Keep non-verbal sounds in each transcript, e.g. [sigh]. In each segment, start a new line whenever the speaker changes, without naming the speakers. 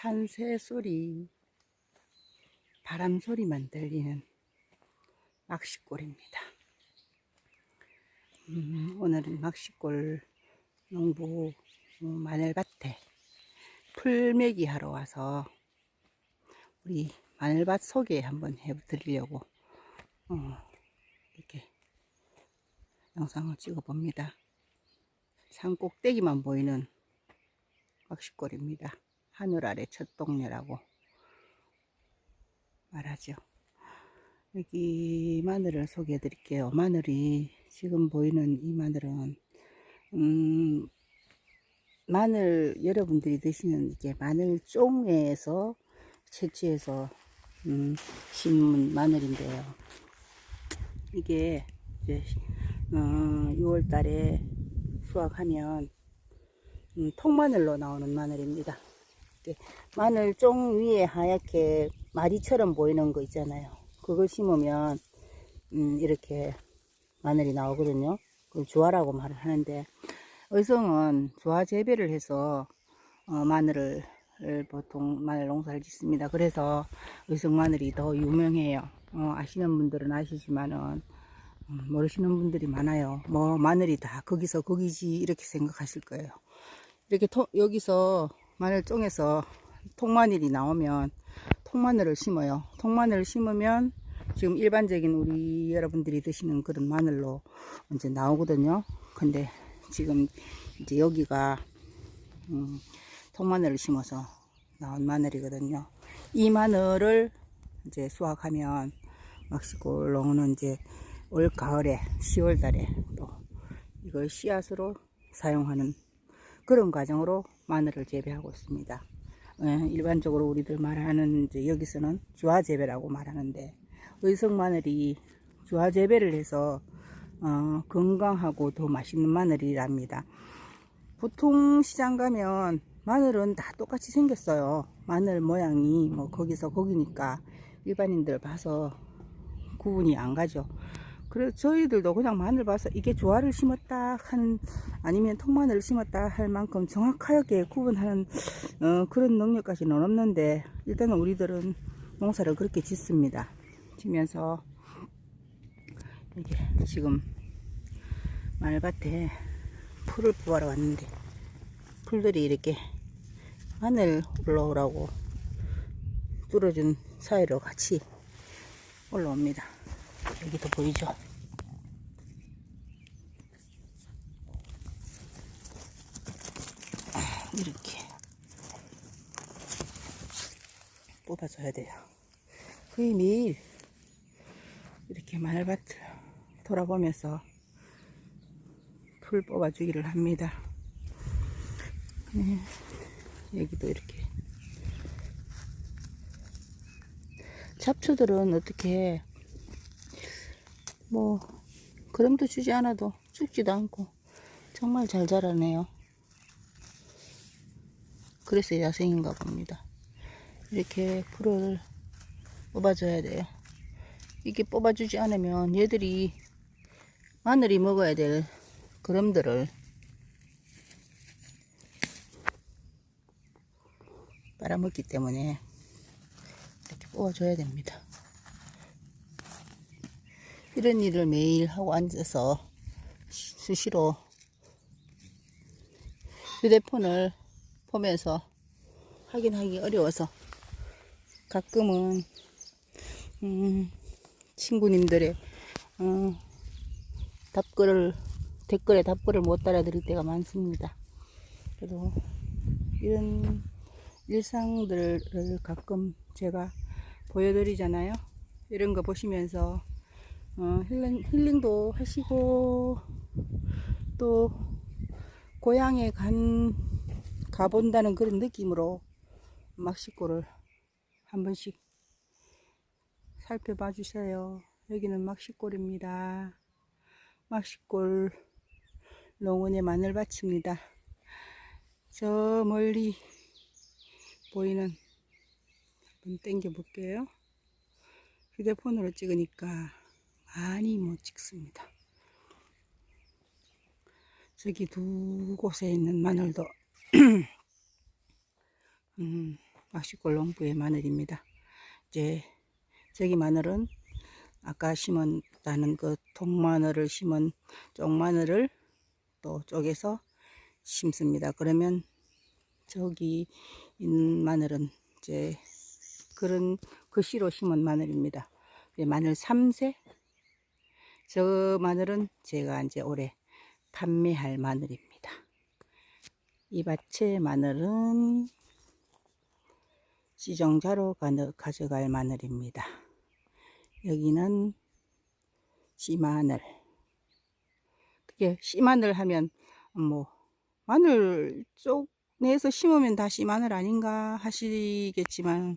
산새 소리, 바람 소리만 들리는 낚시골입니다. 음, 오늘은 낚시골 농부 어, 마늘밭에 풀매기 하러 와서 우리 마늘밭 소개 한번 해드리려고 어, 이렇게 영상을 찍어 봅니다. 산 꼭대기만 보이는 낚시골입니다. 하늘 아래 첫 동네라고 말하죠. 여기 마늘을 소개해 드릴게요. 마늘이 지금 보이는 이 마늘은 음, 마늘 여러분들이 드시는 이게 마늘 쫑에서 채취해서 음, 심은 마늘인데요. 이게 이제 어, 6월 달에 수확하면 음, 통마늘로 나오는 마늘입니다. 이렇게 마늘 쫑 위에 하얗게 마리처럼 보이는 거 있잖아요. 그걸 심으면 음, 이렇게 마늘이 나오거든요. 그걸 주화라고 말을 하는데 의성은 주화 재배를 해서 어, 마늘을 보통 마늘 농사를 짓습니다. 그래서 의성 마늘이 더 유명해요. 어, 아시는 분들은 아시지만은 음, 모르시는 분들이 많아요. 뭐 마늘이 다 거기서 거기지 이렇게 생각하실 거예요. 이렇게 토, 여기서 마늘 쫑에서 통마늘이 나오면 통마늘을 심어요. 통마늘을 심으면 지금 일반적인 우리 여러분들이 드시는 그런 마늘로 이제 나오거든요. 근데 지금 이제 여기가 음, 통마늘을 심어서 나온 마늘이거든요. 이 마늘을 이제 수확하면 농어는 이제 올 가을에 10월 달에 또 이걸 씨앗으로 사용하는 그런 과정으로 마늘을 재배하고 있습니다. 예, 일반적으로 우리들 말하는 여기서는 주화 재배라고 말하는데 의성 마늘이 주화 재배를 해서 어, 건강하고 더 맛있는 마늘이랍니다. 보통 시장 가면 마늘은 다 똑같이 생겼어요. 마늘 모양이 뭐 거기서 거기니까 일반인들 봐서 구분이 안 가죠. 그래서 저희들도 그냥 마늘 봐서 이게 조화를 심었다 한 아니면 통마늘을 심었다 할 만큼 정확하게 구분하는 어, 그런 능력까지는 없는데 일단은 우리들은 농사를 그렇게 짓습니다. 지면서 이게 지금 마늘밭에 풀을 부하러 왔는데 풀들이 이렇게 마늘 올라오라고 뚫어준 사이로 같이 올라옵니다. 여기도 보이죠? 이렇게 뽑아줘야 돼요. 거의 매일 이렇게 마늘밭을 돌아보면서 풀 뽑아주기를 합니다. 네, 여기도 이렇게 잡초들은 어떻게 뭐 그럼도 주지 않아도 죽지도 않고 정말 잘 자라네요. 그래서 야생인가 봅니다. 이렇게 풀을 뽑아줘야 돼요. 이게 뽑아주지 않으면 얘들이 마늘이 먹어야 될 그럼들을 빨아먹기 때문에 이렇게 뽑아줘야 됩니다. 이런 일을 매일 하고 앉아서 수시로 휴대폰을 보면서 확인하기 어려워서 가끔은 음, 친구님들의 어, 답글을 댓글에 답글을 못 달아드릴 때가 많습니다. 그래도 이런 일상들을 가끔 제가 보여드리잖아요. 이런 거 보시면서 어, 힐링, 힐링도 하시고 또 고향에 간 가본다는 그런 느낌으로 막시골을 한 번씩 살펴봐 주세요. 여기는 막시골입니다. 막시골 농원의 마늘밭입니다. 저 멀리 보이는 한번 땡겨 볼게요. 휴대폰으로 찍으니까 많이 못 찍습니다. 저기 두 곳에 있는 마늘도 [clears throat] 음, 막시골 농부의 마늘입니다. 이제 저기 마늘은 아까 심었다는 그 통마늘을 심은 쪽마늘을 또 쪼개서 심습니다. 그러면 저기 있는 마늘은 이제 그런 그시로 심은 마늘입니다. 마늘 3세. 저 마늘은 제가 이제 올해 판매할 마늘입니다. 이 밭의 마늘은 시정자로 가져갈 마늘입니다. 여기는 씨마늘. 그게 씨마늘 하면 뭐 마늘 쪽 내에서 심으면 다 씨마늘 아닌가 하시겠지만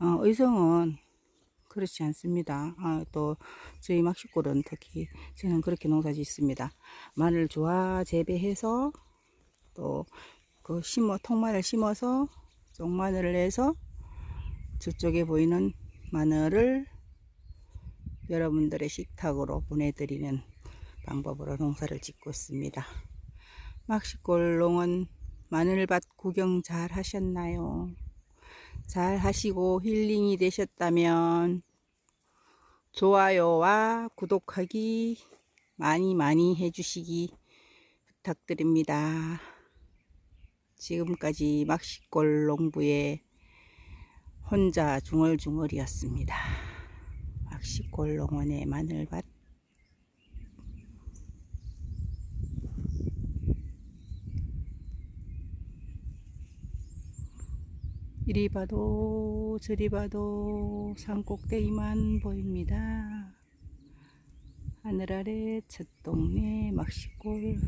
어, 의성은 그렇지 않습니다. 아, 또 저희 막식골은 특히 저는 그렇게 농사 짓습니다. 마늘 조화 재배해서 또 그 심어 통마늘 심어서 쪽마늘을 내서 저쪽에 보이는 마늘을 여러분들의 식탁으로 보내드리는 방법으로 농사를 짓고 있습니다. 막시골 농은 마늘밭 구경 잘 하셨나요? 잘 하시고 힐링이 되셨다면 좋아요와 구독하기 많이 많이 해주시기 부탁드립니다. 지금까지 막시골 농부의 혼자 중얼중얼이었습니다. 막시골 농원의 마늘밭 이리 봐도 저리 봐도 산꼭대기만 보입니다. 하늘 아래 첫 동네 막시골